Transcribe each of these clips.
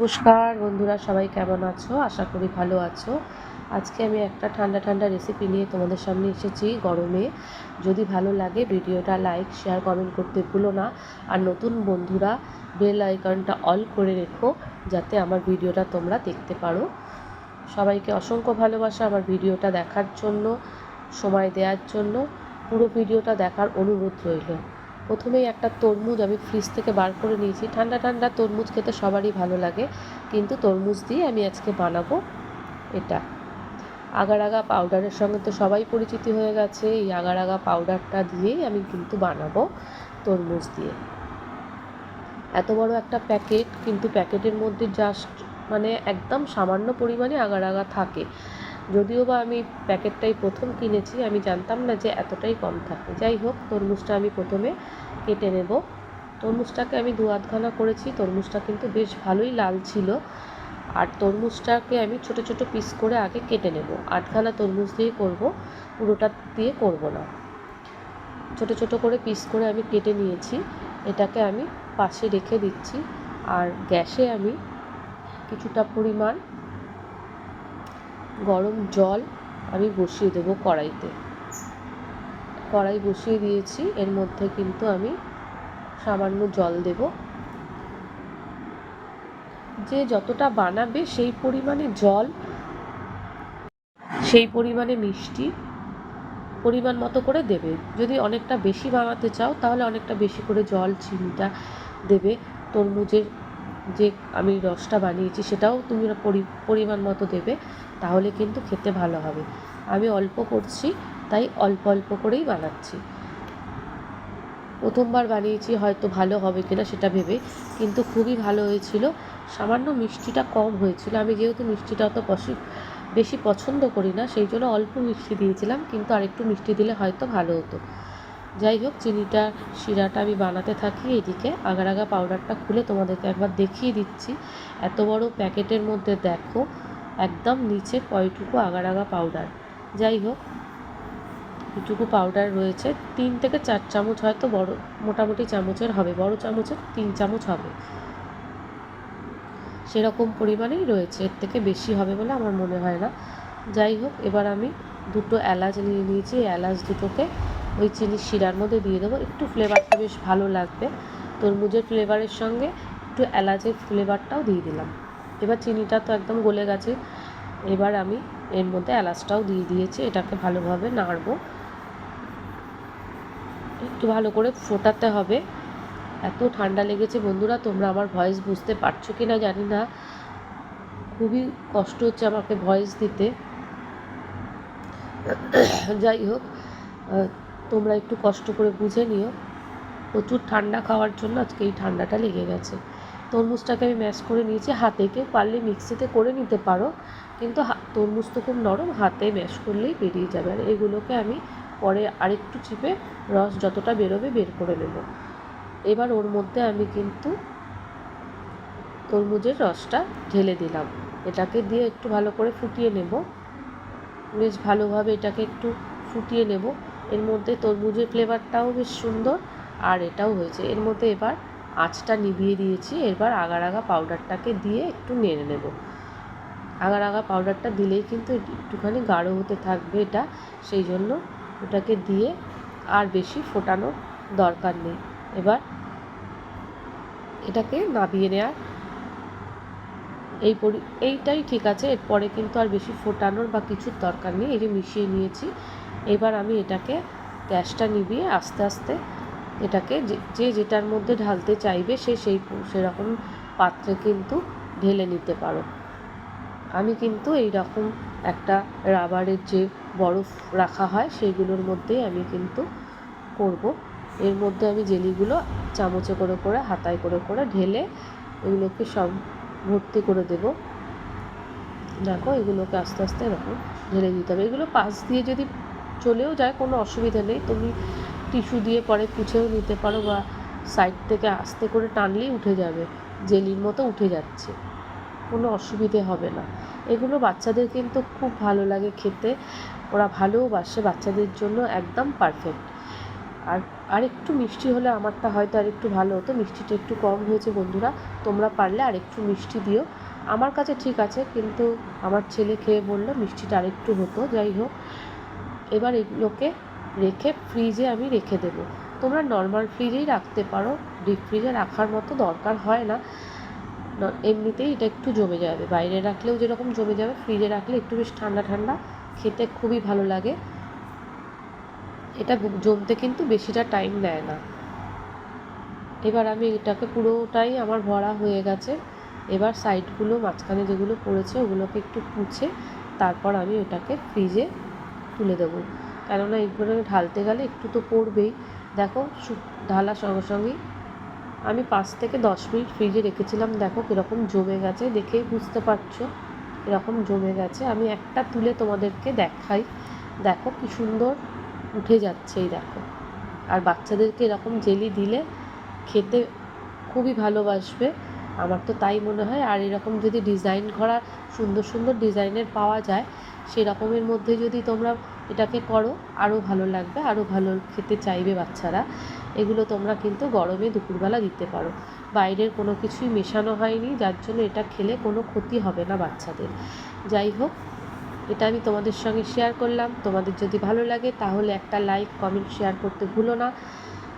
নমস্কার বন্ধুরা, সবাই কেমন আছো? আশা করি ভালো আছো। আজকে আমি একটা ঠান্ডা ঠান্ডা রেসিপি নিয়ে তোমাদের সামনে এসেছি গরমে। যদি ভালো লাগে ভিডিওটা লাইক শেয়ার কমেন্ট করতে ভুলো না। আর নতুন বন্ধুরা বেল আইকনটা অল করে রেখো, যাতে আমার ভিডিওটা তোমরা দেখতে পারো। সবাইকে অসংখ্য ভালোবাসা আমার ভিডিওটা দেখার জন্য, সময় দেওয়ার জন্য। পুরো ভিডিওটা দেখার অনুরোধ রইল। প্রথমেই একটা তরমুজ আমি ফ্রিজ থেকে বার করে নিয়েছি। ঠান্ডা ঠান্ডা তরমুজ খেতে সবারই ভালো লাগে, কিন্তু তরমুজ দিয়ে আমি আজকে বানাবো এটা। আগার আগা পাউডারের সঙ্গে তো সবাই পরিচিতি হয়ে গেছে, এই আগার আগা পাউডারটা দিয়েই আমি কিন্তু বানাবো তরমুজ দিয়ে। এত বড় একটা প্যাকেট কিন্তু প্যাকেটের মধ্যে জাস্ট মানে একদম সামান্য পরিমাণে আগার আগা থাকে। যদিও বা আমি প্যাকেটটাই প্রথম কিনেছি, আমি জানতাম না যে এতটাই কম থাকে যাই হোক, তরমুজটা আমি প্রথমে কেটে নেব। তরমুজটাকে আমি দু আধখানা করেছি, তরমুজটা কিন্তু বেশ ভালোই লাল ছিল। আর তরমুজটাকে আমি ছোট ছোট পিস করে আগে কেটে নেব। আটখানা তরমুজ দিয়ে করব, পুরোটা দিয়ে করব না। ছোট ছোট করে পিস করে আমি কেটে নিয়েছি। এটাকে আমি পাশে রেখে দিচ্ছি। আর গ্যাসে আমি কিছুটা পরিমাণ গরম জল আমি বসিয়ে দেবো কড়াইতে। কড়াই বসিয়ে দিয়েছি, এর মধ্যে কিন্তু আমি সামান্য জল দেব। যে যতটা বানাবে সেই পরিমাণে জল, সেই পরিমাণে মিষ্টি পরিমাণ মতো করে দেবে। যদি অনেকটা বেশি বানাতে চাও, তাহলে অনেকটা বেশি করে জল, চিনিটা দেবে। তরমুজের যে আমি রসটা বানিয়েছি সেটাও তুমি পরিমাণ মতো দেবে, তাহলে কিন্তু খেতে ভালো হবে। আমি অল্প করছি, তাই অল্প অল্প করেই বানাচ্ছি। প্রথমবার বানিয়েছি, হয়তো ভালো হবে কিনা সেটা ভেবে, কিন্তু খুবই ভালো হয়েছিল। সামান্য মিষ্টিটা কম হয়েছিল। আমি যেহেতু মিষ্টিটা অত বেশি পছন্দ করি না, সেই জন্য অল্প মিষ্টি দিয়েছিলাম, কিন্তু আরেকটু মিষ্টি দিলে হয়তো ভালো হতো। যাই হোক, চিনিটা, শিরাটা আমি বানাতে থাকি এদিকে আগার আগা পাউডারটা খুলে তোমাদেরকে একবার দেখিয়ে দিচ্ছি। এত বড় প্যাকেটের মধ্যে দেখো, একদম নিচে কয়টুকু আগার আগা পাউডার যাই হোক এটুকু পাউডার রয়েছে। তিন থেকে চার চামচ হয়তো বড়, মোটামুটি চামচের হবে। বড় চামচের তিন চামচ হবে। সেরকম পরিমাণেই রয়েছে। এর থেকে বেশি হবে বলে আমার মনে হয় না। যাই হোক, এবার আমি দুটো এলাচ নিয়ে নিয়েছি। এলাচ দুটোকে ওই চিনি শিরার মধ্যে দিয়ে দেবো। একটু ফ্লেভারটা বেশ ভালো লাগবে। তরমুজের ফ্লেভারের সঙ্গে একটু এলাচের ফ্লেভারটাও দিয়ে দিলাম। এবার চিনিটা তো একদম গলে গেছে। এবার আমি এর মধ্যে এলাচটাও দিয়ে দিয়েছি। এটাকে ভালোভাবে নাড়বো। একটু ভালো করে ফোটাতে হবে। এত ঠান্ডা লেগেছে বন্ধুরা, তোমরা আমার ভয়েস বুঝতে পারছ কি না জানি না। খুবই কষ্ট হচ্ছে আমাকে ভয়েস দিতে। যাই হোক তোমরা একটু কষ্ট করে বুঝে নিও। প্রচুর ঠান্ডা খাওয়ার জন্য আজকে এই ঠান্ডাটা লেগে গেছে। তরমুজটাকে আমি ম্যাশ করে নিয়েছি। হাতে কেউ পারলে মিক্সিতে করে নিতে পারো। কিন্তু তরমুজ তো খুব নরম, হাতে ম্যাশ করলেই বেরিয়ে যাবে। আর এগুলোকে আমি পরে আরেকটু চিপে রস যতটা বেরোবে বের করে নেব। এবার ওর মধ্যে আমি কিন্তু তরমুজের রসটা ঢেলে দিলাম। এটাকে দিয়ে একটু ভালো করে ফুটিয়ে নেব। বেশ ভালোভাবে এটাকে একটু ফুটিয়ে নেব। এর মধ্যে তরমুজের ফ্লেভারটাও বেশ সুন্দর, আর এটাও হয়েছে। এর মধ্যে এবার আঁচটা নিভিয়ে দিয়েছি এবার আগার আগা পাউডারটাকে দিয়ে একটু নেড়ে নেব। আগার আগা পাউডারটা দিলেই কিন্তু একটুখানি গাঢ় হতে থাকবে এটা, সেই জন্য ওটাকে দিয়ে আর বেশি ফোটানোর দরকার নেই। এবার এটাকে নাবিয়ে নেওয়ার এই পরি, এইটাই ঠিক আছে, এরপরে কিন্তু আর বেশি ফোটানোর বা কিছুর দরকার নেই। এই যে মিশিয়ে নিয়েছি এবার আমি এটাকে গ্যাসটা নিভিয়ে আস্তে আস্তে এটাকে যে যেটার মধ্যে ঢালতে চাইবে সে সেই সেরকম পাত্রে কিন্তু ঢেলে নিতে পারো। আমি কিন্তু এই রকম একটা রাবারের যে বরফ রাখা হয় সেইগুলোর মধ্যেই আমি কিন্তু করব। এর মধ্যে আমি জেলিগুলো চামচে করে করে, হাতায় করে করে ঢেলে এগুলোকে সব ভর্তি করে দেব। দেখো এগুলোকে আস্তে আস্তে এরকম ঢেলে দিতে হবে। এগুলো পাশ দিয়ে যদি চলেও যায়, কোনো অসুবিধা নেই। তুমি টিস্যু দিয়ে পরে পুছেও নিতে পারো বা সাইড থেকে আস্তে করে টানলেই উঠে যাবে, জেলির মতো উঠে যাচ্ছে। কোনো অসুবিধে হবে না। এগুলো বাচ্চাদের কিন্তু খুব ভালো লাগে খেতে। ওরা ভালোও বাসে বাচ্চাদের জন্য একদম পারফেক্ট আর আর একটু মিষ্টি হলে আমারটা হয়তো আর একটু ভালো হতো। মিষ্টিটা একটু কম হয়েছে বন্ধুরা, তোমরা পারলে আর একটু মিষ্টি দিও। আমার কাছে ঠিক আছে, কিন্তু আমার ছেলে খেয়ে বলল মিষ্টিটা আর একটু হতো, যাই হোক। এবার এগুলোকে রেখে ফ্রিজে আমি রেখে দেবো। তোমরা নর্মাল ফ্রিজেই রাখতে পারো। ডিপ ফ্রিজে রাখার মতো দরকার হয় না। এমনিতেই এটা একটু জমে যাবে। বাইরে রাখলেও যেরকম জমে যাবে ফ্রিজে রাখলে একটু বেশ ঠান্ডা ঠান্ডা। খেতে খুবই ভালো লাগে। এটা জমতে কিন্তু বেশিটা টাইম নেয় না। এবার আমি এটাকে পুরোটাই আমার ভরা হয়ে গেছে। এবার সাইডগুলো মাঝখানে যেগুলো পড়েছে, ওগুলোকে একটু পুছে, তারপর আমি ওটাকে ফ্রিজে তুলে দেবো। কেননা এগুলো ঢালতে গেলে একটু তো পড়বেই। দেখো ঢালার সঙ্গে সঙ্গেই আমি পাঁচ থেকে দশ মিনিট ফ্রিজে রেখেছিলাম। দেখো কীরকম জমে গেছে, দেখেই বুঝতে পারছ। এরকম জমে গেছে। আমি একটা তুলে তোমাদেরকে দেখাই। দেখো কি সুন্দর উঠে যাচ্ছে এই দেখো। আর বাচ্চাদেরকে এরকম জেলি দিলে খেতে খুবই ভালোবাসবে। আমার তো তাই মনে হয়। আর এরকম যদি ডিজাইন করা সুন্দর সুন্দর ডিজাইনের পাওয়া যায়, সেরকমের মধ্যে যদি তোমরা এটাকে করো আরও ভালো লাগবে আরও ভালো খেতে চাইবে বাচ্চারা। এগুলো তোমরা কিন্তু গরমে দুপুরবেলা দিতে পারো। বাইরের কোনো কিছুই মেশানো হয়নি, যার জন্য এটা খেলে কোনো ক্ষতি হবে না বাচ্চাদের। যাই হোক, এটা আমি তোমাদের সঙ্গে শেয়ার করলাম। তোমাদের যদি ভালো লাগে, তাহলে একটা লাইক কমেন্ট শেয়ার করতে ভুলো না।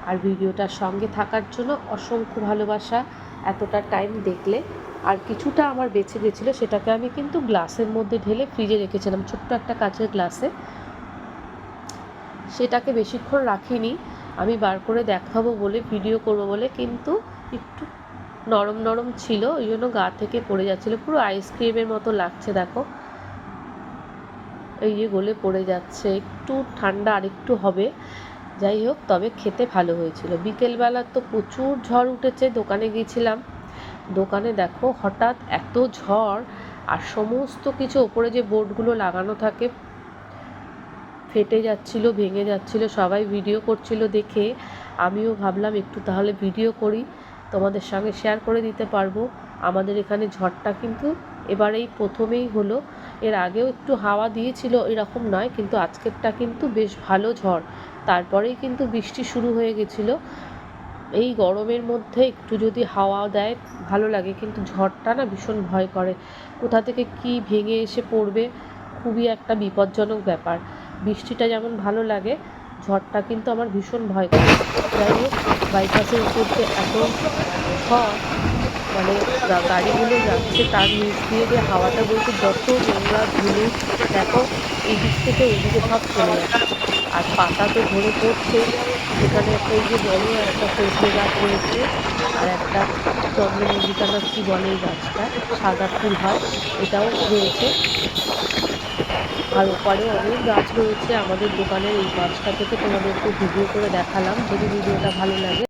আর ভিডিওটার সঙ্গে থাকার জন্য অসংখ্য ভালোবাসা। এতটা টাইম দেখলে আর কিছুটা আমার বেঁচে গেছিল সেটাকে আমি কিন্তু গ্লাসের মধ্যে ঢেলে ফ্রিজে রেখেছিলাম, ছোট্ট একটা কাঁচের গ্লাসে। সেটাকে বেশিক্ষণ রাখিনি, আমি বার করে দেখাবো বলে ভিডিও করব বলে, কিন্তু একটু নরম নরম ছিল, ওই জন্য গা থেকে পড়ে যাচ্ছিল। পুরো আইসক্রিমের মতো লাগছে, দেখো। এই যে গলে পড়ে যাচ্ছে, একটু ঠান্ডা আর একটু হবে। যাই হোক, তবে খেতে ভালো হয়েছিল। বিকেলবেলা তো প্রচুর ঝড় উঠেছে, দোকানে গিয়েছিলাম। দোকানে দেখো, হঠাৎ এত ঝড় আর সমস্ত কিছু, ওপরে যে বোর্ডগুলো লাগানো থাকে, ফেটে যাচ্ছিল, ভেঙে যাচ্ছিল, সবাই ভিডিও করছিল দেখে। আমিও ভাবলাম, একটু তাহলে ভিডিও করি, তোমাদের সঙ্গে শেয়ার করে দিতে পারব। আমাদের এখানে ঝড়টা কিন্তু এবারেই প্রথমেই হলো। এর আগেও একটু হাওয়া দিয়েছিল, এরকম নয়, কিন্তু আজকেরটা কিন্তু বেশ ভালো ঝড়। তারপরেই কিন্তু বৃষ্টি শুরু হয়ে গেছিল। এই গরমের মধ্যে একটু যদি হাওয়া দেয়, ভালো লাগে, কিন্তু ঝড়টা না ভীষণ ভয় করে। কোথা থেকে কি ভেঙে এসে পড়বে, খুবই একটা বিপজ্জনক ব্যাপার। বৃষ্টিটা যেমন ভালো লাগে, ঝড়টা কিন্তু আমার ভীষণ ভয় করে। যাই হোক বাইপাসের উপর যে এত ঝড় মানে গাড়িগুলো যাচ্ছে, তার নিচ দিয়ে যে হাওয়াটা বলছে যত নোংরা ধুলো, দেখো, এই দিক থেকে ওই দিকে সব চলে যাচ্ছে। আর পাতা তো ঝরে পড়ছে। এখানে একটা এই যে বড় একটা সর্ষে গাছ রয়েছে। আর একটা চন্দ্রমল্লিকা না কি বলে এই গাছটা? সাদা ফুল হয়, এটাও রয়েছে। আর ওপারে অনেক গাছ রয়েছে। আমাদের দোকানের এই গাছটা থেকে তোমাদেরকে ভিডিও করে দেখালাম। যদি ভিডিওটা ভালো লাগে